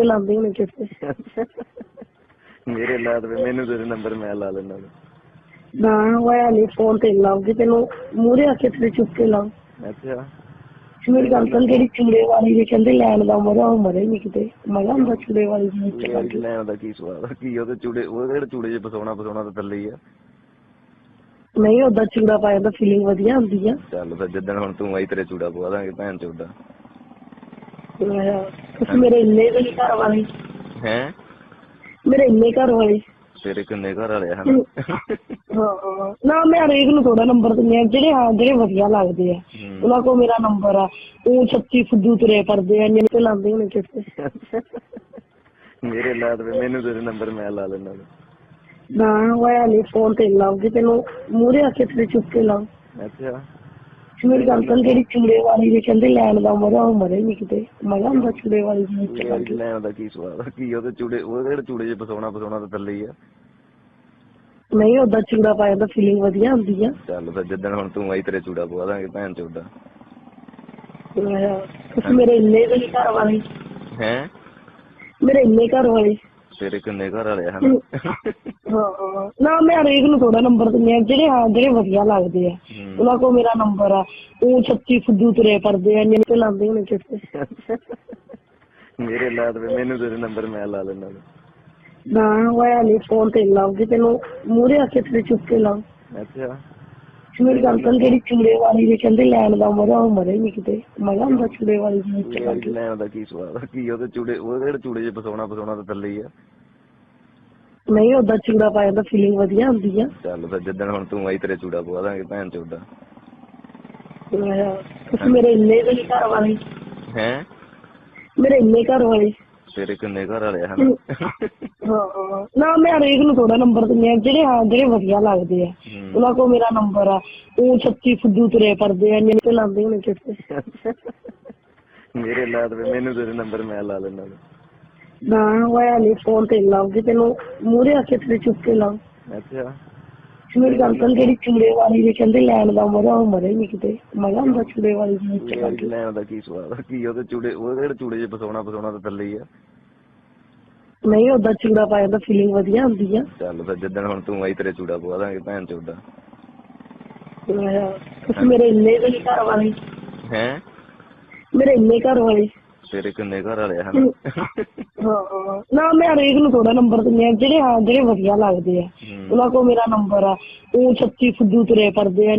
ਤੇ ਲਾਉਂਦੇ ਹੋਣੇ ਕਿਸੇ। ਮੇਰੇ ਲਾ ਦੇ ਮੈਨੂੰ ਤੇਰੇ ਨੰਬਰ ਮੈਂ ਲਾ ਲੈਣਾ ਨਾ ਹੋਇਆ ਨਹੀਂ ਫੋਨ ਤੇ ਲਾਉਂਗੇ ਤੈਨੂੰ ਮੂਹਰੇ ਆ ਕੇ ਤੇਰੇ ਚੁੱਕ ਕੇ ਲਾਉ ਅੱਛਾ। ਮੇਰੀ ਗੱਲ ਤਾਂ ਜਿਹੜੀ ਚੂੜੇ ਵਾਲੀ ਦੇ ਕਹਿੰਦੇ ਲੈਣ ਦਾ ਮਜ਼ਾ ਉਹ ਮਰੇ ਨਹੀਂ ਕਿਤੇ। ਮਜ਼ਾ ਹੁੰਦਾ ਚੂੜੇ ਵਾਲੀ ਦੇ ਕੇ। ਲੈਣ ਦਾ ਕੀ ਸਵਾਦ? ਕੀ ਉਹਦੇ ਚੂੜੇ ਉਹਦੇ ਜਿਹੜੇ ਚੂੜੇ ਜੇ ਫਸਾਉਣਾ ਫਸਾਉਣਾ ਤਾਂ ਥੱਲੇ ਹੀ ਆ। ਨਹੀਂ ਉਹਦਾ ਚੂੜਾ ਪਾਇਆ ਤਾਂ ਫੀਲਿੰਗ ਵਧੀਆ ਹੁੰਦੀ ਆ। ਚੱਲ ਫਿਰ ਜਿੱਦਣ ਹੁਣ ਤੂੰ ਆਈ ਤੇਰੇ ਚੂੜਾ ਪਵਾ ਦਾਂਗੇ ਭੈਣ ਚੋਦਾ। ਤੁਸੀਂ ਮੇਰੇ ਇੰਨੇ ਵੀ ਨੀ ਘਰ ਵਾਲੇ। ਹੈ? ਮੇਰੇ ਇੰਨੇ ਘਰ ਵਾਲੇ। ਤੇਰੇ ਕਿੰਨੇ ਘਰ ਵਾਲੇ ਆ ਹਨ? ਹਾਂ। ਨਾ ਮੈਂ ਹਰੇਕ ਨੂੰ ਥੋੜਾ ਨੰਬਰ ਦਿੰਦੀ ਆ ਜਿਹੜੇ ਹਾਂ ਜਿਹੜੇ ਵਧੀਆ ਲੱਗਦੇ ਆ। ਉਹਨਾਂ ਕੋਲ ਮੇਰਾ ਨੰਬਰ ਆ। ਉਹ ਸੱਚੀ ਫੁੱਦੂ ਤੁਰੇ ਕਰਦੇ ਆ ਇੰਨੇ ਤੇ ਲਾਉਂਦੇ ਹੋਣੇ ਕਿਸੇ ਮੇਰੇ ਲਾ ਦੇ ਮੈਨੂੰ ਤੇਰੇ ਨੰਬਰ ਮੈਂ ਲਾ ਲੈਣਾ ਨਾ ਹੋਇਆ ਨਹੀਂ ਫੋਨ ਤੇ ਲਾਉਂਗੇ ਤੈਨੂੰ ਆ ਕੇ ਤੇਰੇ ਚੁੱਕ ਕੇ ਲਾਉ ਅੱਛਾ। ਮੇਰੀ ਗੱਲ ਤਾਂ ਜਿਹੜੀ ਚੂੜੇ ਵਾਲੀ ਦੇ ਕਹਿੰਦੇ ਲੈਣ ਦਾ ਮਜ਼ਾ ਉਹ ਮਰੇ ਨਹੀਂ ਕਿਤੇ। ਮਜ਼ਾ ਹੁੰਦਾ ਚੂੜੇ ਵਾਲੀ ਦੇ ਵਿੱਚ ਲੱਗ ਕੇ। ਲੈਣ ਦਾ ਕੀ ਸਵਾਦ ਆ? ਕੀ ਉਹਦੇ ਚੂੜੇ ਉਹਦੇ ਜਿਹੜੇ ਚੂੜੇ ਜੇ ਫਸਾਉਣਾ ਫਸਾਉਣਾ ਤਾਂ ਥੱਲੇ ਹੀ ਆ। ਨਹੀਂ ਉਹਦਾ ਚੂੜਾ ਪਾਇਆ ਤਾਂ ਫੀਲਿੰਗ ਵਧੀਆ ਹੁੰਦੀ ਆ। ਚੱਲ ਫਿਰ ਜਿੱਦਣ ਹੁਣ ਤੂੰ ਆਈ ਤੇਰੇ ਚੂੜਾ ਪਵਾ ਦਾਂਗੇ ਭੈਣ ਚੋਦਾ। ਤੁਸੀਂ ਮੇਰੇ ਇੰਨੇ ਵੀ ਘਰ ਵਾਲੇ। ਹੈ? ਮੇਰੇ ਇੰਨੇ ਘਰ ਵਾਲੇ। ਤੇਰੇ ਕਿੰਨੇ ਘਰ ਵਾਲੇ ਹਨ? ਹਾਂ। ਨਾ ਮੈਂ ਹਰੇਕ ਨੂੰ ਥੋੜਾ ਨੰਬਰ ਦਿੰਦੀ ਆ ਜਿਹੜੇ ਹਾਂ ਜਿਹੜੇ ਵਧੀਆ ਲੱਗਦੇ ਆ। ਉਹਨਾਂ ਕੋਲ ਮੇਰਾ ਨੰਬਰ ਆ। ਉਹ ਸੱਚੀ ਫੁੱਦੂ ਤੁਰੇ ਕਰਦੇ ਆ ਇੰਨੇ ਤੇ ਲਾਉਂਦੇ ਹੋਣੇ ਕਿਸੇ ਮੇਰੇ ਲਾ ਦੇ ਮੈਨੂੰ ਤੇਰੇ ਨੰਬਰ ਮੈਂ ਲਾ ਲੈਣਾ ਨਾ ਹੋਇਆ ਨਹੀਂ ਫੋਨ ਤੇ ਲਾਉਂਗੇ ਤੈਨੂੰ ਮੂਹਰੇ ਆ ਕੇ ਤੇਰੇ ਚੁੱਕ ਕੇ ਲਾਉ। ਅੱਛਾ। ਗੱਲ ਤਾਂ ਜਿਹੜੀ ਚੂੜੇ ਵਾਲੀ ਦੇ ਕਹਿੰਦੇ ਲੈਣ ਦਾ ਮਜ਼ਾ ਉਹ ਮਰੇ ਨਹੀਂ ਕਿਤੇ। ਮਜ਼ਾ ਹੁੰਦਾ ਚੂੜੇ ਵਾਲੀ ਦੇ ਵਿੱਚ ਲੱਗ ਕੇ। ਲੈਣ ਦਾ ਕੀ ਸਵਾਦ ਆ? ਕੀ ਉਹਦੇ ਚੂੜੇ ਉਹਦੇ ਜਿਹੜੇ ਚੂੜੇ ਜੇ ਫਸਾਉਣਾ ਫਸਾਉਣਾ ਤਾਂ ਥੱਲੇ ਹੀ ਆ। ਨਹੀਂ ਉਹਦਾ ਚੂੜਾ ਪਾਇਆ ਤਾਂ ਫੀਲਿੰਗ ਵਧੀਆ ਹੁੰਦੀ ਆ। ਚੱਲ ਫਿਰ ਜਿੱਦਣ ਹੁਣ ਤੂੰ ਆਈ ਤੇਰੇ ਚੂੜਾ ਪਵਾ ਦਾਂਗੇ ਭੈਣ ਚੋਦਾ ਤੁਸੀਂ ਮੇਰੇ ਇੰਨੇ ਨੀ ਘਰ ਵਾਲੇ। ਹੈ? ਮੇਰੇ ਇੰਨੇ ਘਰ ਵਾਲੇ। ਤੇਰੇ ਕਿੰਨੇ ਘਰ ਵਾਲੇ ਹਨ? ਹਾਂ। ਨਾ ਮੈਂ ਹਰੇਕ ਨੂੰ ਥੋੜਾ ਨੰਬਰ ਦਿੰਦੀ ਆ ਜਿਹੜੇ ਹਾਂ ਜਿਹੜੇ ਵਧੀਆ ਲੱਗਦੇ ਆ। ਉਹਨਾਂ ਕੋਲ ਮੇਰਾ ਨੰਬਰ ਆ। ਉਹ ਸੱਚੀ ਫੁੱਦੂ ਤੁਰੇ ਕਰਦੇ ਆ ਇੰਨੇ ਤੇ ਲਾਉਂਦੇ ਹੋਣੇ ਕਿਸੇ ਮੇਰੇ ਲਾ ਦੇ ਮੈਨੂੰ ਤੇਰੇ ਨੰਬਰ ਮੈਂ ਲਾ ਲੈਣਾ ਨਾ ਹੋਇਆ ਨਹੀਂ ਫੋਨ ਤੇ ਲਾਉਂਗੇ ਤੈਨੂੰ ਮੂਹਰੇ ਆ ਕੇ ਤੇਰੇ ਚੁੱਕ ਕੇ ਲਾਉ। ਅੱਛਾ। ਮੇਰੀ ਗੱਲ ਤਾਂ ਜਿਹੜੀ ਚੂੜੇ ਵਾਲੀ ਦੇ ਕਹਿੰਦੇ ਲੈਣ ਦਾ ਮਜ਼ਾ ਉਹ ਮਰੇ ਨਹੀਂ ਕਿਤੇ। ਮਜ਼ਾ ਹੁੰਦਾ ਚੂੜੇ ਵਾਲੀ ਦੇ ਵਿੱਚ। ਲੱਗ ਕੇ। ਲੈਣ ਦਾ ਕੀ ਸਵਾਦ ਆ? ਕੀ ਉਹਦੇ ਚੂੜੇ ਉਹਦੇ ਜਿਹੜੇ ਚੂੜੇ ਜੇ ਫਸਾਉਣਾ ਫਸਾਉਣਾ ਤਾਂ ਥੱਲੇ ਹੀ ਆ। ਨਹੀਂ ਉਹਦਾ ਚੂੜਾ ਪਾਇਆ ਤਾਂ ਫੀਲਿੰਗ ਵਧੀਆ ਹੁੰਦੀ ਆ। ਚੱਲ ਫਿਰ ਜਿੱਦਣ ਹੁਣ ਤੂੰ ਆਈ ਤੇਰੇ ਚੂੜਾ ਪਵਾ ਦਾਂਗੇ ਭੈਣ ਚੋਦਾ। ਤੁਸੀਂ ਮੇਰੇ ਇੰਨੇ ਵੀ ਨੀ ਘਰ ਵਾਲੇ। ਹੈ? ਮੇਰੇ ਇੰਨੇ ਘਰ ਵਾਲੇ। ਤੇਰੇ ਕਿੰਨੇ ਘਰ ਵਾਲੇ ਹਨ? ਨਾ ਮੈਂ ਹਰੇਕ ਨੂੰ ਥੋੜਾ ਨੰਬਰ ਦਿੰਦੀ ਆ ਜਿਹੜੇ ਹਾਂ ਜਿਹੜੇ ਵਧੀਆ ਲੱਗਦੇ ਆ। ਉਹਨਾਂ ਕੋਲ ਮੇਰਾ ਨੰਬਰ ਆ। ਉਹ ਸੱਚੀ ਫੁੱਦੂ ਤੁਰੇ ਕਰਦੇ ਆ